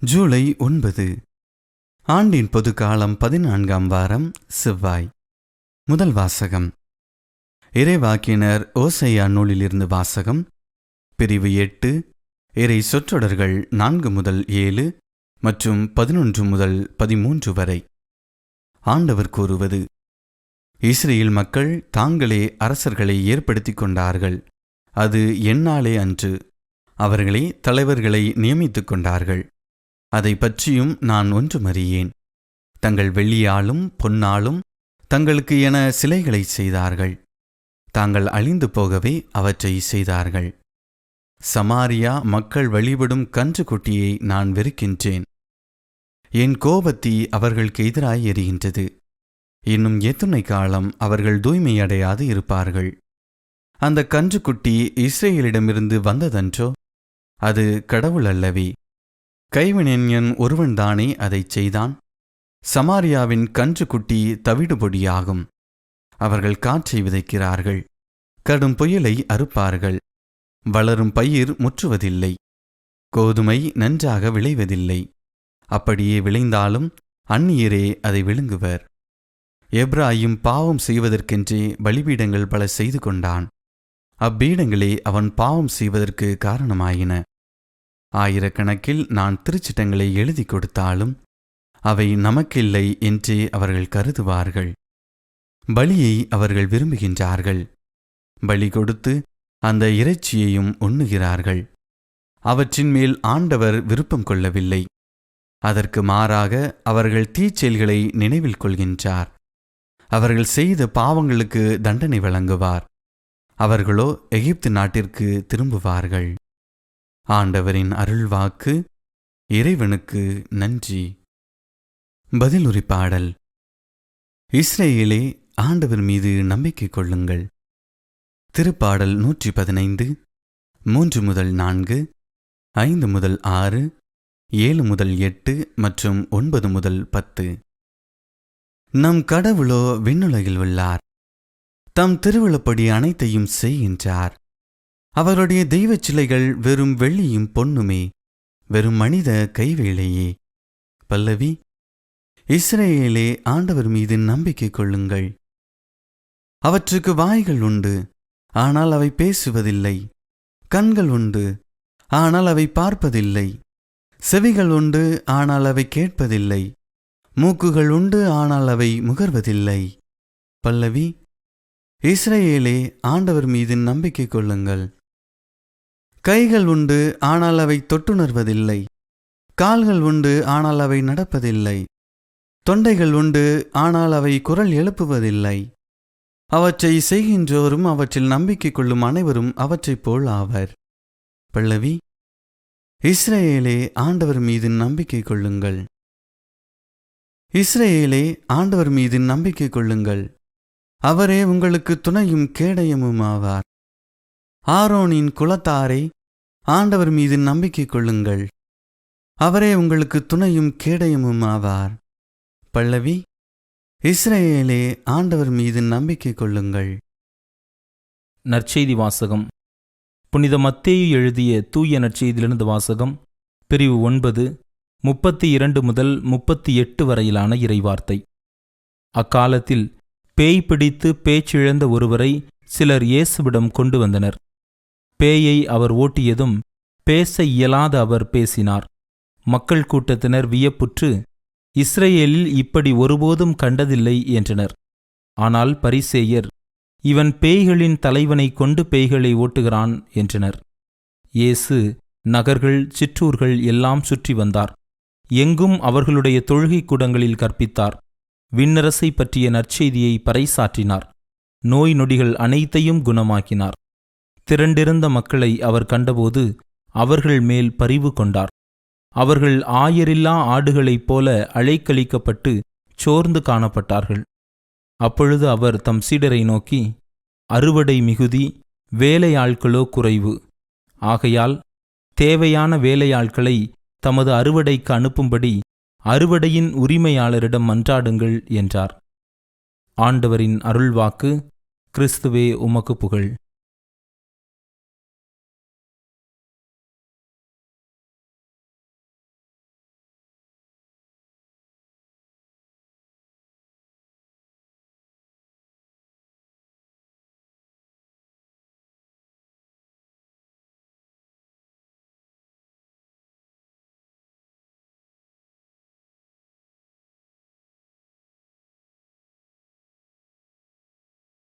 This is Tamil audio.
ஜூலை ஒன்பது. ஆண்டின் பொது காலம் பதினான்காம் வாரம் செவ்வாய். முதல் வாசகம். இறைவாக்கினர் ஓசையா நூலிலிருந்து வாசகம். பிரிவு எட்டு இறை சொற்றொடர்கள் நான்கு முதல் ஏழு மற்றும் பதினொன்று முதல் பதிமூன்று வரை. ஆண்டவர் கூறுவது இஸ்ரேல் மக்கள் தாங்களே அரசர்களை ஏற்படுத்திக் கொண்டார்கள். அது என்னாலே அன்று அவர்களே தலைவர்களை நியமித்துக் கொண்டார்கள். அதை பற்றியும் நான் ஒன்றுமறியேன் தங்கள் வெள்ளியாலும் பொன்னாலும் தங்களுக்கு என சிலைகளை செய்தார்கள். தாங்கள் அழிந்து போகவே அவற்றை செய்தார்கள். சமாரியா மக்கள் வழிபடும் கன்றுக்குட்டியை நான் வெறுக்கின்றேன். என் கோபத்தி அவர்களுக்கு எதிராய் எரிகின்றது. இன்னும் எத்துணை காலம் அவர்கள் தூய்மையடையாது இருப்பார்கள். அந்த கன்றுக்குட்டி இஸ்ரேலிடமிருந்து வந்ததன்றோ? அது கடவுள் அல்லவே. கைவினைஞன் ஒருவன்தானே அதைச் செய்தான். சமாரியாவின் கன்றுக்குட்டி தவிடுபொடியாகும். அவர்கள் காற்றை விதைக்கிறார்கள். கடும் புயலை அறுப்பார்கள். வளரும் பயிர் முற்றுவதில்லை. கோதுமை நன்றாக விளைவதில்லை. அப்படியே விளைந்தாலும் அந்நியரே அதை விழுங்குவர். எப்ராயும் பாவம் செய்வதற்கென்றே பலிபீடங்கள் பல செய்து கொண்டான். அப்பீடங்களே அவன் பாவம் செய்வதற்கு காரணமாயின. ஆயிரக்கணக்கில் நான் திருச்சிட்டங்களை எழுதி கொடுத்தாலும் அவை நமக்கில்லை என்றே அவர்கள் கருதுவார்கள். பலியை அவர்கள் விரும்புகின்றார்கள். பலி கொடுத்து அந்த இறைச்சியையும் உண்ணுகிறார்கள். அவற்றின் மேல் ஆண்டவர் விருப்பம் கொள்ளவில்லை. அதற்கு மாறாக அவர்கள் தீச்செயல்களை நினைவில் கொள்கின்றார். அவர்கள் செய்த பாவங்களுக்கு தண்டனை வழங்குவார். அவர்களோ எகிப்து நாட்டிற்கு திரும்புவார்கள். ஆண்டவரின் அருள்வாக்கு இறைவனுக்கு நன்றி. பதிலுரி பாடல். இஸ்ரேலே ஆண்டவர் மீது நம்பிக்கை கொள்ளுங்கள். திருப்பாடல் நூற்றி பதினைந்து மூன்று முதல் நான்கு ஐந்து முதல் ஆறு ஏழு முதல் எட்டு மற்றும் ஒன்பது முதல் பத்து. நம் கடவுளோ விண்ணுலகில் உள்ளார். தம் திருவிழப்படி அனைத்தையும் செய்கின்றார். அவருடைய தெய்வச் சிலைகள் வெறும் வெள்ளியும் பொன்னுமே வெறும் மனித கைவேளையே பல்லவி இஸ்ரேலே ஆண்டவர் மீது நம்பிக்கை கொள்ளுங்கள். அவற்றுக்கு வாய்கள் உண்டு ஆனால் அவை பேசுவதில்லை. கண்கள் உண்டு ஆனால் அவை பார்ப்பதில்லை. செவிகள் உண்டு ஆனால் அவை கேட்பதில்லை. மூக்குகள் உண்டு ஆனால் அவை முகர்வதில்லை. பல்லவி இஸ்ரேலே ஆண்டவர் மீது நம்பிக்கை கொள்ளுங்கள். கைகள் உண்டு ஆனால் அவை தொட்டுணர்வதில்லை. கால்கள் உண்டு ஆனால் அவை நடப்பதில்லை. தொண்டைகள் உண்டு ஆனால் அவை குரல் எழுப்புவதில்லை. அவற்றை செய்கின்றோரும் அவற்றில் நம்பிக்கை கொள்ளும் அனைவரும் அவற்றைப் போல் ஆவர். பல்லவி இஸ்ரேலே ஆண்டவர் மீது நம்பிக்கை கொள்ளுங்கள். இஸ்ரேலே ஆண்டவர் மீது நம்பிக்கை கொள்ளுங்கள். அவரே உங்களுக்கு துணையும் கேடயமும் ஆவார் ஆரோனின் குலத்தாரை ஆண்டவர் மீது நம்பிக்கை கொள்ளுங்கள். அவரே உங்களுக்கு துணையும் கேடயமும் ஆவார். பல்லவி இஸ்ரேலே ஆண்டவர் மீது நம்பிக்கை கொள்ளுங்கள். நற்செய்தி வாசகம். புனித மத்தேயு எழுதிய தூய நற்செய்தியிலிருந்து வாசகம் பிரிவு ஒன்பது முப்பத்தி இரண்டு முதல் முப்பத்தி எட்டு வரையிலான இறைவார்த்தை. அக்காலத்தில் பேய் பிடித்து பேச்சிழந்த ஒருவரை சிலர் இயேசுவிடம் கொண்டு வந்தனர். பேயை அவர் ஓட்டியதும் பேச இயலாத அவர் பேசினார். மக்கள் கூட்டத்தினர் வியப்புற்று இஸ்ரேலில் இப்படி ஒருபோதும் கண்டதில்லை என்றனர். ஆனால் பரிசேயர் இவன் பேய்களின் தலைவனைக் கொண்டு பேய்களை ஓட்டுகிறான் என்றனர். இயேசு நகர்கள் சிற்றூர்கள் எல்லாம் சுற்றி வந்தார். எங்கும் அவர்களுடைய தொழுகைக் கூடங்களில் கற்பித்தார். விண்ணரசை பற்றிய நற்செய்தியை பறைசாற்றினார். நோய் நொடிகள் அனைத்தையும் குணமாக்கினார். திரண்டிருந்த மக்களை அவர் கண்டபோது அவர்கள் மேல் பரிவு கொண்டார். அவர்கள் ஆயரில்லா ஆடுகளைப் போல அழைக்கழிக்கப்பட்டு சோர்ந்து காணப்பட்டார்கள். அப்பொழுது அவர் தம் சீடரை நோக்கி அறுவடை மிகுதி வேலையாட்களோ குறைவு. ஆகையால் தேவையான வேலையாட்களை தமது அறுவடைக்கு அனுப்பும்படி அறுவடையின் உரிமையாளரிடம் மன்றாடுங்கள் என்றார். ஆண்டவரின் அருள்வாக்கு கிறிஸ்துவே உமக்கு புகழ்.